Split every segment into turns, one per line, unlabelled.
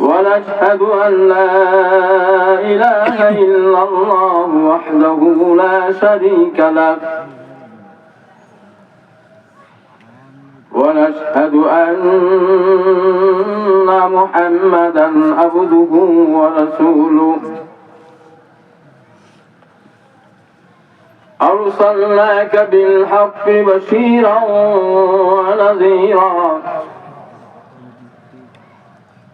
ونشهد أن لا إله إلا الله وحده لا شريك له. ونشهد أن محمدا عبده ورسوله. أرسلناك بالحق بشيرا ونذيرا.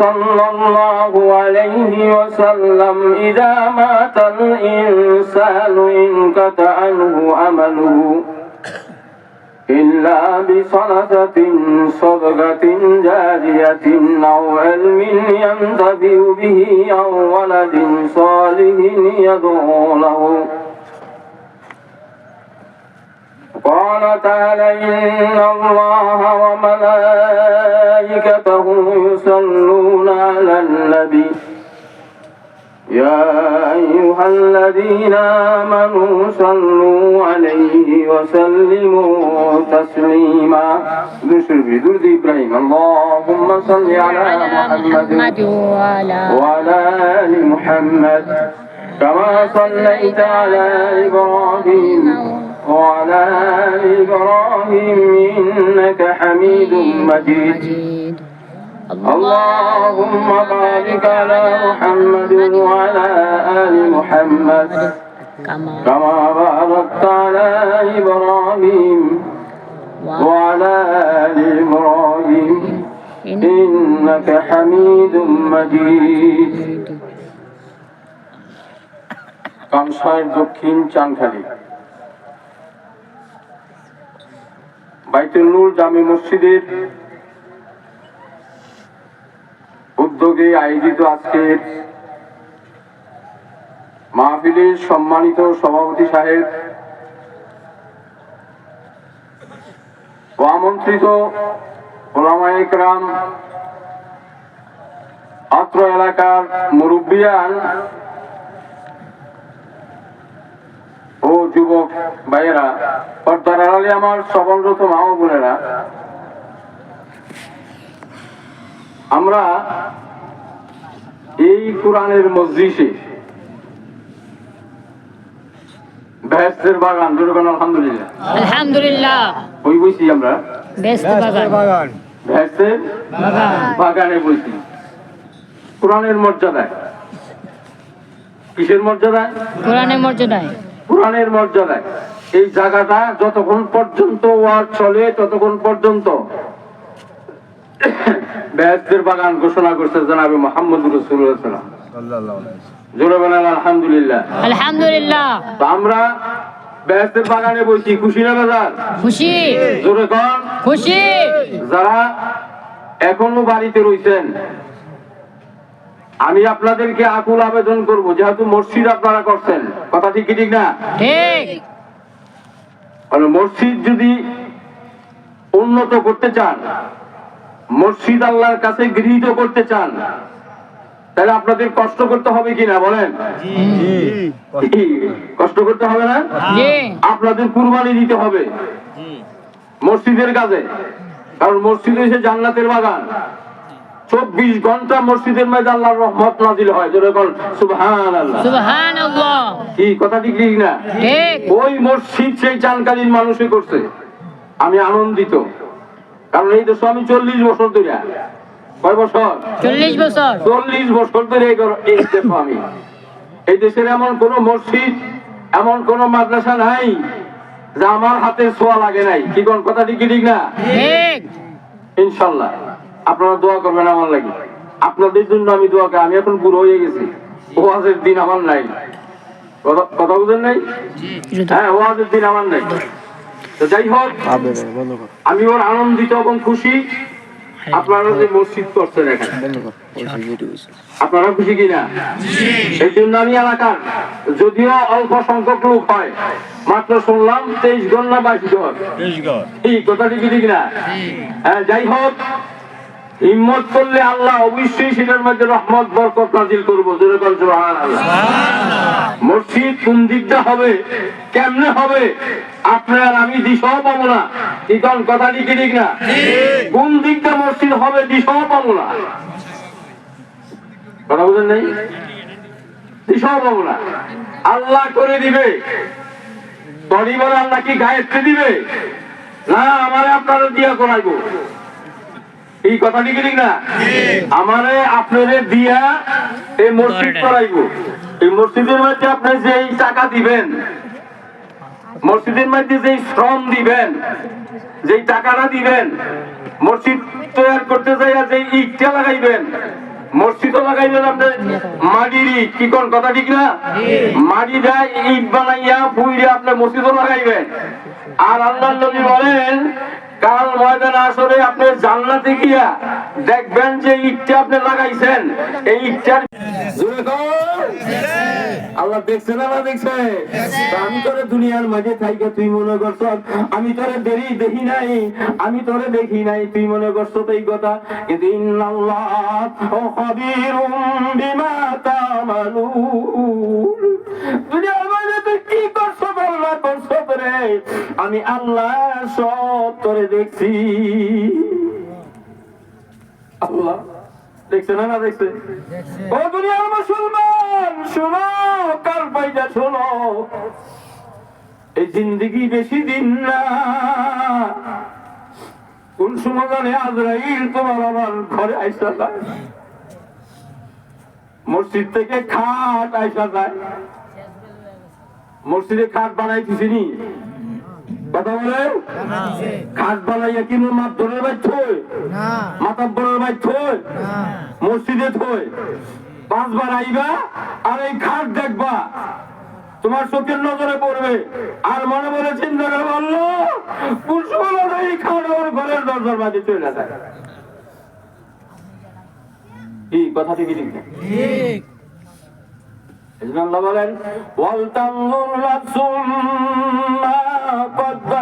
صلى الله عليه وسلم إذا مات الإنسان انقطع عنه عمله إلا بصلصة صدقة جارية أو علم ينتبه به أو ولد صالح يدعو له قال تعالى إن الله وملائكته النبي يا أيها الذين آمنوا صلوا عليه وسلموا تسليما. بشر بدرد إبراهيم اللهم صل على محمد
وعلى
آل محمد كما صليت على إبراهيم وعلى آل إبراهيم إنك حميد مجيد اللهم بارك على محمد وعلى آل محمد
كما
كما باركت على إبراهيم وعلى آل إبراهيم
إن
إنك حميد মজিদ কামসার দক্ষিণ চানখালী বাইতুল নূর জামে মসজিদের উদ্যোগে আয়োজিত আজকের মাহফিলের সম্মানিত সভাপতি সাহেব ও আমন্ত্রিত ওলামাইকরাম অত্র এলাকার মুরব্বিয়ান ও যুবক ভাইয়েরা, পর্দার আড়ালে আমার সবলরত মা বোনেরা আমরা এই কোরআনের মজলিসে ভেস্তের বাগান দুর্গান আলহামদুলিল্লাহ।
আলহামদুলিল্লাহ।
ওই বইছি আমরা?
বাগান।
ভেস্তের
বাগানে
বইছি। কোরআনের মর্যাদায়। কিসের মর্যাদায়?
কোরআনের মর্যাদায়।
কোরআনের মর্যাদায়। এই জায়গাটা যতক্ষণ পর্যন্ত ওয়ার্ড চলে ততক্ষণ পর্যন্ত বেহেস্তের বাগান ঘোষণা করছে জানাবে মোহাম্মদ রসুল্লাহ জোরে বলেন আলহামদুলিল্লাহ।
আলহামদুলিল্লাহ।
আমরা বেহেস্তের বাগানে বসি খুশি না বাজার?
খুশি।
জোরে কন।
খুশি।
যারা এখনও বাড়িতে আমি আপনাদেরকে আকুল আবেদন করব যেহেতু মসজিদ আপনারা করছেন। কথা ঠিক কি ঠিক না?
ঠিক।
মানে মসজিদ যদি উন্নত করতে চান মসজিদ আল্লাহর কাছে গৃহীত করতে চান। তাহলে আপনাদের কষ্ট করতে হবে কিনা বলেন? কষ্ট করতে হবে না? আপনাদের কুরবানি দিতে হবে। মসজিদের কাজে। কারণ মসজিদ হচ্ছে জান্নাতের বাগান। চব্বিশ ঘণ্টা মসজিদের মধ্যে আল্লাহর রহমত নাজিল হয়। যেরকম সুবহান আল্লাহ কি কথা ঠিক ঠিক না? ওই মসজিদ সেই চানকালীন মানুষই করছে। আমি আনন্দিত। কারণ এই দেশে আমি চল্লিশ বছর ধরে কয় বছর?
চল্লিশ বছর।
চল্লিশ বছর ধরে এই আমি। এই দেশের এমন কোন মসজিদ এমন কোন মাদ্রাসা নাই যে আমার হাতে ছোঁয়া লাগে নাই। কি কোন কথা ঠিক ঠিক না? ইনশাল্লাহ। আপনারা দোয়া করবেন আমার লাগে। আপনাদের জন্য আমি দোয়া করি। আমি এখন বুড়ো হয়ে গেছি। ওয়াজের দিন আমার নাই। কথা কথা বুঝেন নাই? হ্যাঁ ওয়াজের দিন আমার নাই। তো যাই হোক আমি ওর আনন্দিত এবং খুশি। আপনারা যে মসজিদ করছেন এখানে। আপনারা খুশি কিনা? সেই জন্য আমি এলাকার যদিও অল্প সংখ্যক লোক হয় মাত্র শুনলাম তেইশ ঘর না বাইশ ঘর এই কথাটি কি ঠিক না? হ্যাঁ যাই হোক হিম্মত করলে আল্লাহ অবশ্যই সেটার মধ্যে রহমত বরকত নাজিল করব। মসজিদ কোন দিকটা হবে কেমনে হবে আপনার আমি দিশাও পাবো না। কি কোন কথাটি কি ঠিক না? কোন দিকটা মসজিদ হবে দিশাও পাবো না। কথা বুঝেন নাই? দিশাও পাবো না। আল্লাহ করে দিবে। পরিবার আল্লাহ কি গায়েত্রী দিবে। না আমার আপনারা দিয়া করাইবো। এই কথাটি কি ঠিক না? আমারে আপনারে দিয়া এই মসজিদ করাইবো। এই মসজিদের মধ্যে আপনি যেই টাকা দিবেন মসজিদের মধ্যে যেই শ্রম দিবেন যেই টাকাটা দিবেন মসজিদ তৈরি করতে যাই যে ইটটা লাগাইবেন মসজিদও লাগাইবেন আপনি মাটির ইট। কি কোন কথা ঠিক না? মাটি দেয় ইট বানাইয়া ফুইরে আপনি মসজিদও লাগাইবেন। আর আল্লাহ নবী বলেন কাল ময়দান আসরে আপনি জান্নাতে গিয়া দেখবেন যে ইটটা আপনি লাগাইছেন এই ইটটার। আল্লাহ দেখছে না না দেখছে? আমি তোরে দুনিয়ার মাঝে থাইকে তুই মনে করছ আমি তোরে দেরি দেখি নাই আমি তোরে দেখি নাই তুই মনে করছ তো এই কথা? কিন্তু ও খাবীরুম বিমা তামালুন। দুনিয়ার মাঝে তুই কি করছ না করছ তোরে? আমি আল্লাহ সব তোরে দেখছি। আল্লাহ। দেখছে না না দেখছে? ও দুনিয়ার মুসলমান শোনো কাল পাইটা শোনো? এই জিন্দগি বেশি দিন না। কোন সময় জানে আজরাইল তোমার আমার ঘরে আইসা যায়? মসজিদ থেকে খাট আইসা যায়। মসজিদে খাট বানাই দিছিনি কথা বলে? খাট বানাইয়া কিন্তু মাধ্যমের বাই থই মাতাব্বরের বাই থই মসজিদে থই? পাঁচবার আইবা আর এই খাট দেখবা। তোমার চোখের নজরে পড়বে। আর মনে মনে চিন্তা করে বলল এই খাট ওর ঘরের দরজার মাঝে চলে যায়। কি কথা ঠিক ঠিক। এই আল্লাহ বলেন ওয়ালতানজুর নাফসুম মা কদ্দামাত লিগাদ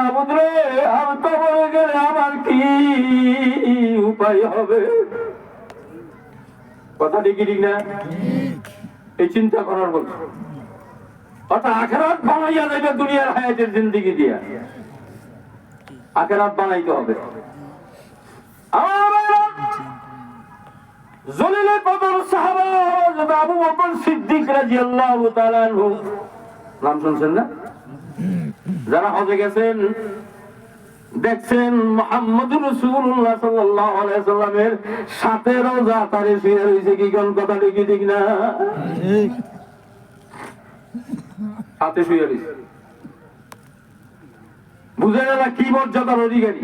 মাহমুদ রে আমি কবরে গেলে আমার কি উপায় হবে? কথা ঠিকই ঠিক না? এই চিন্তা করার বলছে। অর্থাৎ আখেরাত বানাইয়া যাবে দুনিয়ার হায়াতের জিন্দিগি দিয়া। আখেরাত বানাইতে হবে। আমার ভাইরা, জলিলে কদর সাহাবা আবু বকর সিদ্দিক রাদিয়াল্লাহু তাআলা নাম শুনছেন না? যারা হজে গেছেন, দেখছেন আলাইহি সাল্লামের সাথে রোজা তারে রইছে কি কোন কথা ঠিকই ঠিক না? সাথে রইছে। বুঝে না কি মর্যাদার অধিকারী?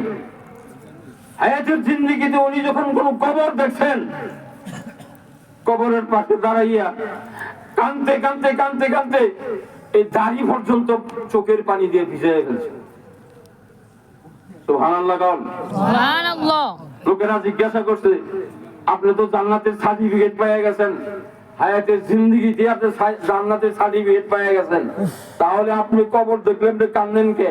হায়াতের জিন্দিগিতে উনি যখন কোন কবর দেখছেন, কবরের পাশে দাঁড়াইয়া কানতে কানতে কানতে কানতে এই দাড়ি পর্যন্ত চোখের পানি দিয়ে ভিজে ফেলছে. লোকেরা জিজ্ঞাসা করছে আপনি তো জান্নাতের সার্টিফিকেট পাইয়া গেছেন। হায়াতের জিন্দিগি দিয়ে আপনি জান্নাতের সার্টিফিকেট পাইয়া গেছেন। তাহলে আপনি কবর দেখলেন কান্দেন কে?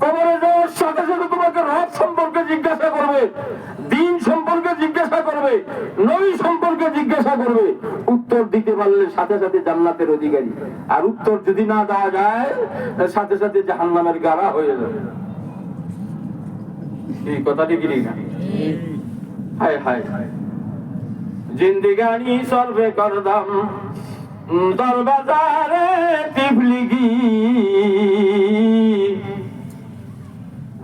কবরে সাথে সাথে তোমাকে রব সম্পর্কে দিন সম্পর্কে জিজ্ঞাসা সম্পর্কে এই কথাটি ঠিক না? হায় হায়। জিন্দিগানি সর্বে করদাম দর বাজারে টিফলিগি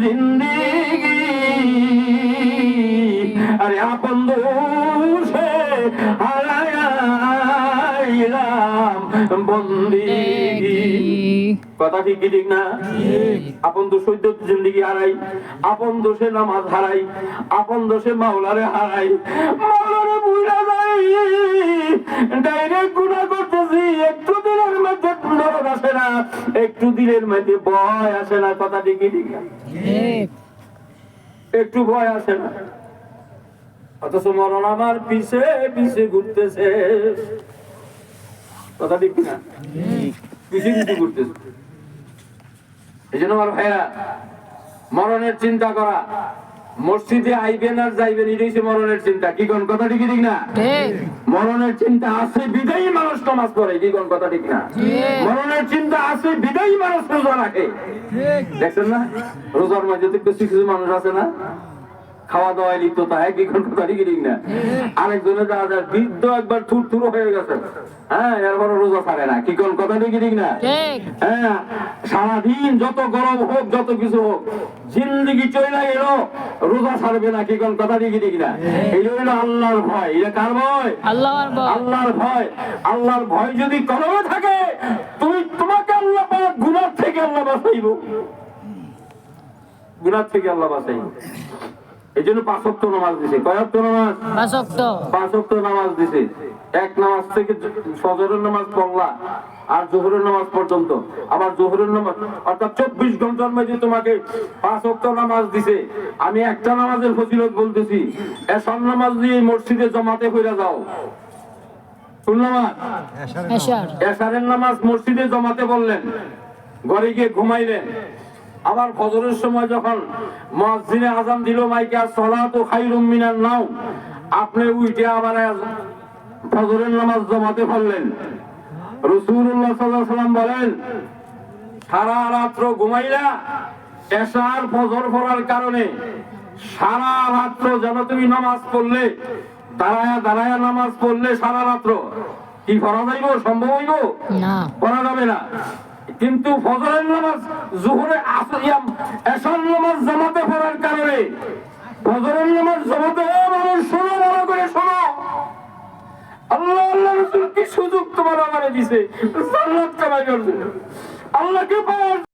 জিন্দিগি আরে আপন দোষে হারাইলাম বন্দিগি কথা ঠিক কি ঠিক না? আপন দোষ হইতে জিন্দিগি হারাই আপন দোষে নামাজ হারাই আপন দোষে মাওলারে হারাই। মাওলারে বুঝা যাই ডাইরেক্ট গুণা একটু দিনের মধ্যে আসে না একটু দিনের মধ্যে ভয় আসে না কথা ঠিক কি ঠিক। একটু ভয় আসে না। অথচ মরণ আমার পিছে পিছে ঘুরতেছে। কথা ঠিক না? পিছে পিছে ঘুরতেছে। এই জন্য আমার ভাইয়া মরণের চিন্তা করা। মসজিদে আইবেন আর যাইবেন এটাই হচ্ছে মরণের চিন্তা। কি কোন কথা ঠিক ঠিক না? মরণের চিন্তা আছে বিদায়ী মানুষ নামাজ পড়ে কি কোন কথা ঠিক না? মরণের চিন্তা আছে বিদায়ী মানুষ রোজা রাখে। দেখছেন না? রোজার মাঝে তো কিছু কিছু মানুষ আছে না? খাওয়া দাওয়ায় লিপ্ত তা কি কোন কথা ঠিক না? আরেকজনে যা যা বৃদ্ধ একবার থুর থুর হয়ে গেছে। হ্যাঁ এরপরে রোজা ছাড়ে না। কি কোন কথা ঠিক ঠিক না? হ্যাঁ সারাদিন যত গরম হোক যত কিছু হোক জিন্দগি চলে গেল রোজা ছাড়বে না কি কোন কথা ঠিক ঠিক না? এই হলো আল্লাহর ভয়। এটা কার ভয়?
আল্লাহর বল
আল্লাহর ভয়। আল্লাহর ভয় যদি কলমে থাকে তুমি তোমাকে আল্লাহ পাক গুনার থেকে আল্লাহ বাঁচাইব। গুনার থেকে আল্লাহ বাঁচাইব। এই জন্য পাঁচক্ত নামাজ দিছে। কয়েকটা নামাজ?
বাসক্ত
পাঁচ নামাজ দিছে। এক নামাজ থেকে ফজরের নামাজ পড়লা আর জোহরের নামাজ পর্যন্ত। আবার জোহরের নামাজ অর্থাৎ চব্বিশ ঘণ্টার মধ্যে তোমাকে পাঁচ নামাজ দিছে। আমি একটা নামাজের ফজিলত বলতেছি এসব নামাজ দিয়ে মসজিদে জমাতে হইয়া যাও। এশারের নামাজ মসজিদে জমাতে বললেন। ঘরে গিয়ে ঘুমাইলেন। আবার ফজরের সময় যখন মসজিদে আজান দিল মাইকে আর সলাত ও খাইরুম মিনার নাও আপনি উইটে আবার ফজরের নামাজ জমাতে পারলেন। রসুল্লাহ সাল্লাহ সাল্লাম বলেন সারা রাত্র ঘুমাইলা এশার ফজর পড়ার কারণে সারা রাত্র যেন তুমি নামাজ পড়লে দাঁড়ায়া দাঁড়ায়া নামাজ পড়লে সারা রাত্র কি করা যাইব সম্ভব হইব? করা যাবে না। কিন্তু ফজরের নামাজ, জোহরে আসিয়াম এশার নামাজ জামাতে পড়ার কারণে ফজরের নামাজ জামাতে ও মানুষ শোনো মনে করে শোনো। আল্লাহ আল্লাহ রসুল কি সুযোগ তোমার আমারে দিছে? জান্নাত কামাই করবে আল্লাহকে পাওয়ার